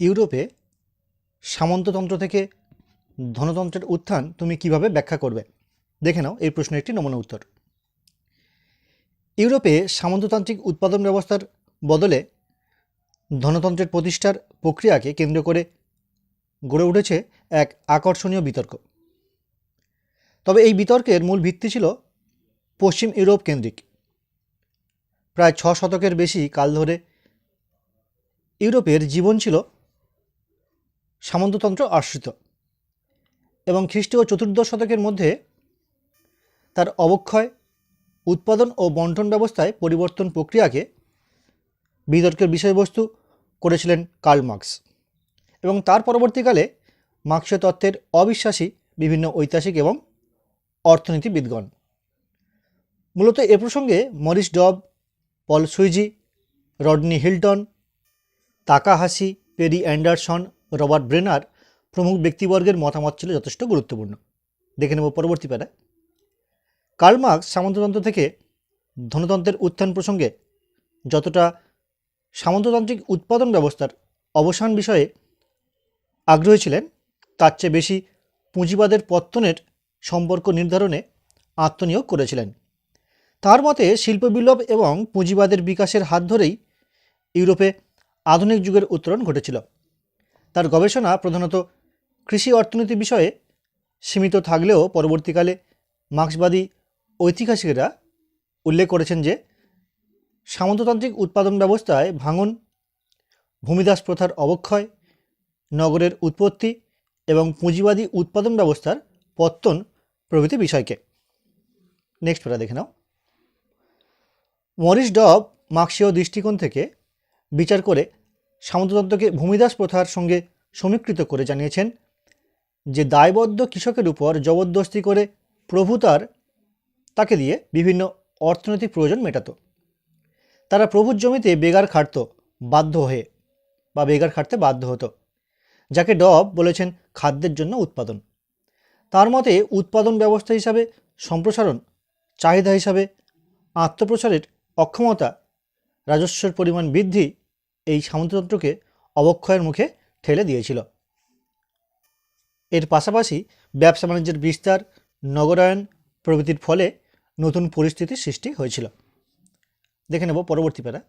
ইউরোপে সামন্ততন্ত্র থেকে ধনতন্ত্রের উত্থান তুমি কীভাবে ব্যাখ্যা করবে? দেখে নাও, এই প্রশ্নের একটি নমুনা উত্তর। ইউরোপে সামন্ততান্ত্রিক উৎপাদন ব্যবস্থার বদলে ধনতন্ত্রের প্রতিষ্ঠার প্রক্রিয়াকে কেন্দ্র করে গড়ে উঠেছে এক আকর্ষণীয় বিতর্ক। তবে এই বিতর্কের মূল ভিত্তি ছিল পশ্চিম ইউরোপ কেন্দ্রিক। প্রায় ছ শতকের বেশি কাল ধরে ইউরোপের জীবন ছিল সামন্ততন্ত্র আশ্রিত এবং খ্রিস্টীয় চতুর্দশ শতকের মধ্যে তার অবক্ষয়, উৎপাদন ও বন্টন ব্যবস্থায় পরিবর্তন প্রক্রিয়াকে বিতর্কের বিষয়বস্তু করেছিলেন কার্ল মার্কস এবং তার পরবর্তীকালে মার্ক্সীয় তত্ত্বের অবিশ্বাসী বিভিন্ন ঐতিহাসিক এবং অর্থনীতিবিদগণ। মূলত এ প্রসঙ্গে Maurice Dobb, Paul Sweezy, Rodney Hilton, Takahashi, Perry Anderson Robert Brenner প্রমুখ ব্যক্তিবর্গের মতামত ছিল যথেষ্ট গুরুত্বপূর্ণ। দেখে নেব পরবর্তী প্যারায় কার্ল মার্কস সামন্ততন্ত্র থেকে ধনতন্ত্রের উত্থান প্রসঙ্গে যতটা সামন্ততান্ত্রিক উৎপাদন ব্যবস্থার অবসান বিষয়ে আগ্রহী ছিলেন, তার চেয়ে বেশি পুঁজিবাদের পত্তনের সম্পর্ক নির্ধারণে আত্মনিয়োগ করেছিলেন। তার মতে, শিল্প বিপ্লব এবং পুঁজিবাদের বিকাশের হাত ধরেই ইউরোপে আধুনিক যুগের উত্তরণ ঘটেছিল। তার গবেষণা প্রধানত কৃষি অর্থনীতি বিষয়ে সীমিত থাকলেও পরবর্তীকালে মার্ক্সবাদী ঐতিহাসিকেরা উল্লেখ করেছেন যে সামন্ততান্ত্রিক উৎপাদন ব্যবস্থায় ভাঙন, ভূমিদাস প্রথার অবক্ষয়, নগরের উৎপত্তি এবং পুঁজিবাদী উৎপাদন ব্যবস্থার পত্তন প্রভৃতি বিষয়কে। নেক্সট পেরা দেখে নাও। মরিস ডব মার্ক্সীয় দৃষ্টিকোণ থেকে বিচার করে সামন্ততন্ত্রকে ভূমিদাস প্রথার সঙ্গে সমীকৃত করে জানিয়েছেন যে দায়বদ্ধ কৃষকের উপর জবরদস্তি করে প্রভু তার, তাকে দিয়ে বিভিন্ন অর্থনৈতিক প্রয়োজন মেটাতো। তারা প্রভুর জমিতে বেগার খাটত, বাধ্য হয়ে বা বেগার খাটতে বাধ্য হতো, যাকে ডব বলেছেন খাদ্যের জন্য উৎপাদন। তার মতে উৎপাদন ব্যবস্থা হিসাবে সম্প্রসারণ, চাহিদা হিসাবে আত্মপ্রচারের অক্ষমতা, রাজস্বের পরিমাণ বৃদ্ধি এই সামন্ততন্ত্রকে অবক্ষয়ের মুখে ঠেলে দিয়েছিল। এর পাশাপাশি ব্যবসা বাণিজ্যের বিস্তার, নগরায়ন প্রভৃতির ফলে নতুন পরিস্থিতির সৃষ্টি হয়েছিল। দেখে নেব পরবর্তী প্যারা।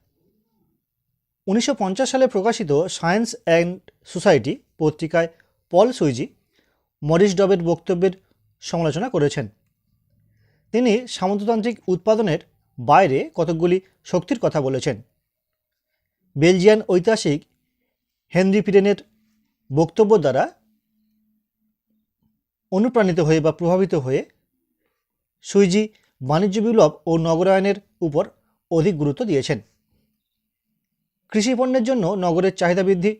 উনিশশো সালে প্রকাশিত সায়েন্স অ্যান্ড সোসাইটি পত্রিকায় পল সুইজি মরিস ডবের বক্তব্যের সমালোচনা করেছেন। তিনি সামন্ততান্ত্রিক উৎপাদনের বাইরে কতকগুলি শক্তির কথা বলেছেন। বেলজিয়ান ঐতিহাসিক হেনরি পিরেনের বক্তব্য দ্বারা অনুপ্রাণিত হয়ে বা প্রভাবিত হয়ে সুইজি বাণিজ্য বিপ্লব ও নগরায়নের উপর অধিক গুরুত্ব দিয়েছেন। কৃষি পণ্যের জন্য নগরের চাহিদা বৃদ্ধি,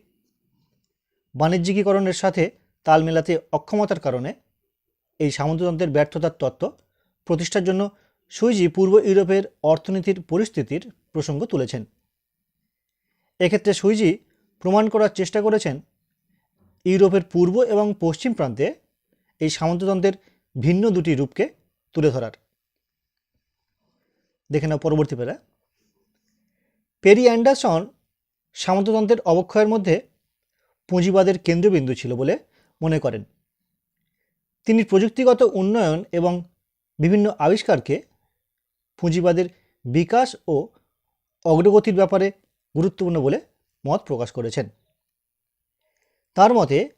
বাণিজ্যিকীকরণের সাথে তাল মেলাতে অক্ষমতার কারণে এই সামন্ততন্ত্রের ব্যর্থতার তত্ত্ব প্রতিষ্ঠার জন্য সুইজি পূর্ব ইউরোপের অর্থনীতির পরিস্থিতির প্রসঙ্গ তুলেছেন। এক্ষেত্রে সুইজি প্রমাণ করার চেষ্টা করেছেন ইউরোপের পূর্ব এবং পশ্চিম প্রান্তে এই সামন্ততন্ত্রের ভিন্ন দুটি রূপকে তুলে ধরার। দেখে নাও পরবর্তী পেরা। পেরি অ্যান্ডারসন সামন্ততন্ত্রের অবক্ষয়ের মধ্যে পুঁজিবাদের কেন্দ্রবিন্দু ছিল বলে মনে করেন। তিনি প্রযুক্তিগত উন্নয়ন এবং বিভিন্ন আবিষ্কারকে পুঁজিবাদের বিকাশ ও অগ্রগতির ব্যাপারে গুরুত্বপূর্ণ বলে মত প্রকাশ করেছেন। তার মতে,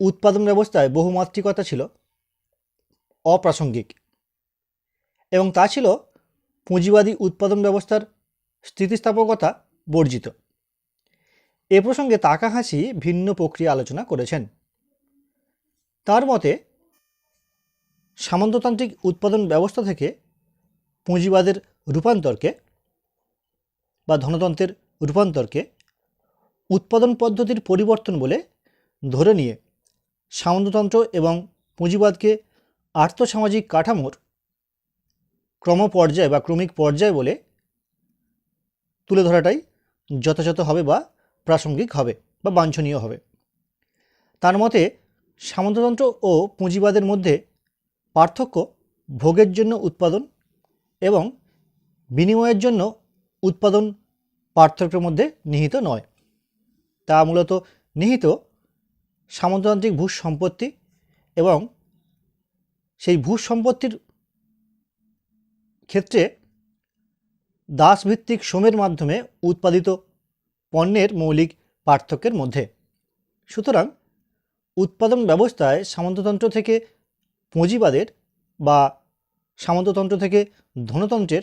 উৎপাদন ব্যবস্থায় বহুমাত্রিকতা ছিল অপ্রাসঙ্গিক এবং তা ছিল পুঁজিবাদী উৎপাদন ব্যবস্থার স্থিতিস্থাপকতা বর্জিত। এ প্রসঙ্গে তাকাহাসি ভিন্ন প্রক্রিয়া আলোচনা করেছেন। তার মতে, সামন্ততান্ত্রিক উৎপাদন ব্যবস্থা থেকে পুঁজিবাদের রূপান্তরকে বা ধনতন্ত্রের রূপান্তরকে উৎপাদন পদ্ধতির পরিবর্তন বলে ধরে নিয়ে সামন্ততন্ত্র এবং পুঁজিবাদকে আর্থসামাজিক কাঠামোর ক্রম ক্রমপর্যায় বা ক্রমিক পর্যায় বলে তুলে ধরাটাই যথাযথ হবে বা প্রাসঙ্গিক হবে বা বাঞ্ছনীয় হবে। তার মতে, সামন্ততন্ত্র ও পুঁজিবাদের মধ্যে পার্থক্য ভোগের জন্য উৎপাদন এবং বিনিময়ের জন্য উৎপাদন পার্থক্যের মধ্যে নিহিত নয়। তা মূলত নিহিত সামন্ততান্ত্রিক ভূ সম্পত্তি এবং সেই ভূ সম্পত্তির ক্ষেত্রে দাসভিত্তিক শ্রমের মাধ্যমে উৎপাদিত পণ্যের মৌলিক পার্থক্যের মধ্যে। সুতরাং উৎপাদন ব্যবস্থায় সামন্ততন্ত্র থেকে পুঁজিবাদের বা সামন্ততন্ত্র থেকে ধনতন্ত্রের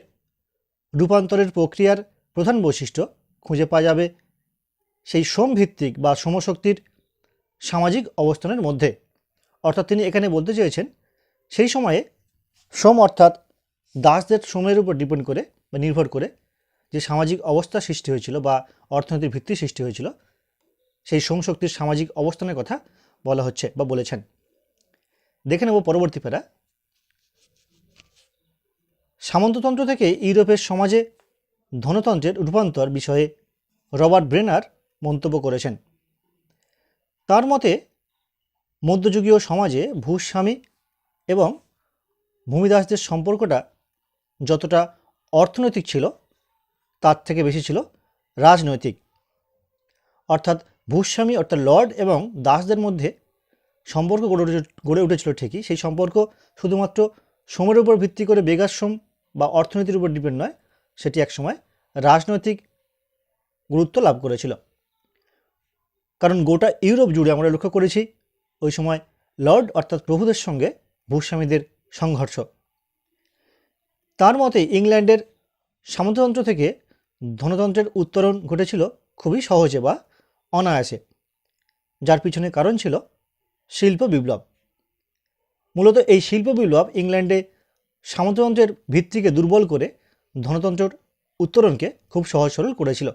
রূপান্তরের প্রক্রিয়ার প্রধান বৈশিষ্ট্য খুঁজে পাওয়া যাবে সেই শ্রমভিত্তিক বা শ্রমশক্তির সামাজিক অবস্থানের মধ্যে। অর্থাৎ তিনি এখানে বলতে চেয়েছেন, সেই সময়ে শ্রম অর্থাৎ দাসদের শ্রমের উপর ডিপেন্ড করে বা নির্ভর করে যে সামাজিক অবস্থা সৃষ্টি হয়েছিল বা অর্থনৈতিক ভিত্তি সৃষ্টি হয়েছিল, সেই শ্রমশক্তির সামাজিক অবস্থানের কথা বলা হচ্ছে বা বলেছেন। দেখে নেব পরবর্তী প্যারা। সামন্ততন্ত্র থেকে ইউরোপের সমাজে ধনতন্ত্রের রূপান্তর বিষয়ে রবার্ট ব্রেনার মন্তব্য করেছেন। তার মতে, মধ্যযুগীয় সমাজে ভূস্বামী এবং ভূমিদাসদের সম্পর্কটা যতটা অর্থনৈতিক ছিল, তার থেকে বেশি ছিল রাজনৈতিক। অর্থাৎ ভূস্বামী অর্থাৎ লর্ড এবং দাসদের মধ্যে সম্পর্ক গড়ে গড়ে উঠেছিল ঠিকই। সেই সম্পর্ক শুধুমাত্র শ্রমের উপর ভিত্তি করে বেগাশ্রম বা অর্থনীতির উপর ডিপেন্ড নয় সেটি একসময় রাজনৈতিক গুরুত্ব লাভ করেছিল। কারণ গোটা ইউরোপ জুড়ে আমরা লক্ষ্য করেছি, ওই সময় লর্ড অর্থাৎ প্রভুদের সঙ্গে ভূস্বামীদের সংঘর্ষ। তার মতে ইংল্যান্ডের সামন্ততন্ত্র থেকে ধনতন্ত্রের উত্তরণ ঘটেছিল খুবই সহজে বা অনায়াসে, যার পিছনে কারণ ছিল শিল্প বিপ্লব। মূলত এই শিল্প বিপ্লব ইংল্যান্ডে সামন্ততন্ত্রের ভিত্তিকে দুর্বল করে ধনতন্ত্রের উত্তরণকে খুব সহজ সরল করেছিল।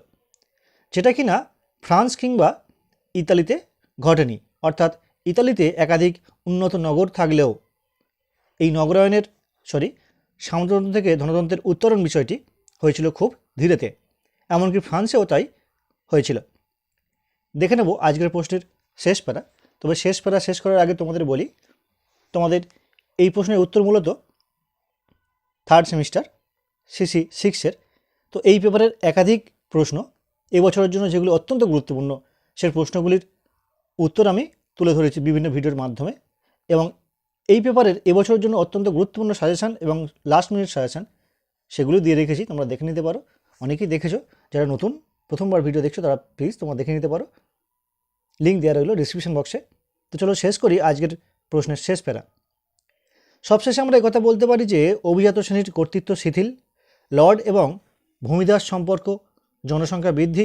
যেটা কিনা ফ্রান্স কিংবা ইতালিতে ঘটেনি। অর্থাৎ ইতালিতে একাধিক উন্নত নগর থাকলেও এই নগরায়নের সরি সামন্ততন্ত্র থেকে ধনতন্ত্রের উত্তরণ বিষয়টি হয়েছিল খুব ধীরেতে। এমনকি ফ্রান্সেও তাই হয়েছিল। দেখে নেব আজকের প্রশ্নের শেষ প্যারা তবে শেষ প্যারা শেষ করার আগে তোমাদের বলি, তোমাদের এই প্রশ্নের উত্তর মূলত থার্ড সেমিস্টার সিসি সিক্সের তো এই পেপারের একাধিক প্রশ্ন এবছরের জন্য যেগুলো অত্যন্ত গুরুত্বপূর্ণ সেই প্রশ্নগুলির উত্তর আমি তুলে ধরেছি বিভিন্ন ভিডিওর মাধ্যমে এবং এই পেপারের এবছরের জন্য অত্যন্ত গুরুত্বপূর্ণ সাজেশান এবং লাস্ট মিনিট সাজেশান সেগুলো দিয়ে রেখেছি, তোমরা দেখে নিতে পারো। অনেকেই দেখেছ, যারা নতুন প্রথমবার ভিডিও দেখছ, তারা প্লিজ তোমরা দেখে নিতে পারো। লিঙ্ক দেওয়া রইল ডিসক্রিপশন বক্সে তো চলো শেষ করি আজকের প্রশ্নের শেষ প্যারা। সবশেষে আমরা কথা বলতে পারি যে, অভিজাত শ্রেণির কর্তৃত্ব শিথিল লর্ড এবং ভূমিদাস সম্পর্ক, জনসংখ্যা বৃদ্ধি,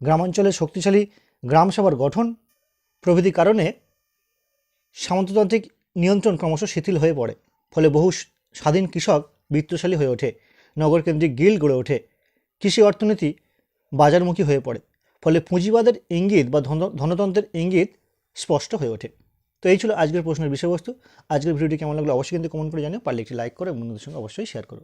গ্রামাঞ্চলে শক্তিশালী গ্রামসভার গঠন প্রভৃতি কারণে সামন্ততান্ত্রিক নিয়ন্ত্রণ ক্রমশ শিথিল হয়ে পড়ে। ফলে বহু স্বাধীন কৃষক বিত্তশালী হয়ে ওঠে, নগরকেন্দ্রিক গিল গড়ে ওঠে, কৃষি অর্থনীতি বাজারমুখী হয়ে পড়ে। ফলে পুঁজিবাদের ইঙ্গিত বা ধনতন্ত্রের ইঙ্গিত স্পষ্ট হয়ে ওঠে। তো এই ছিল আজকের প্রশ্নের বিষয়বস্তু। আজকের ভিডিওটি কেমন লাগল অবশ্যই কিন্তু কমেন্ট করে জানিও। পারলে একটি লাইক করে বন্ধুদের সঙ্গে অবশ্যই শেয়ার করো।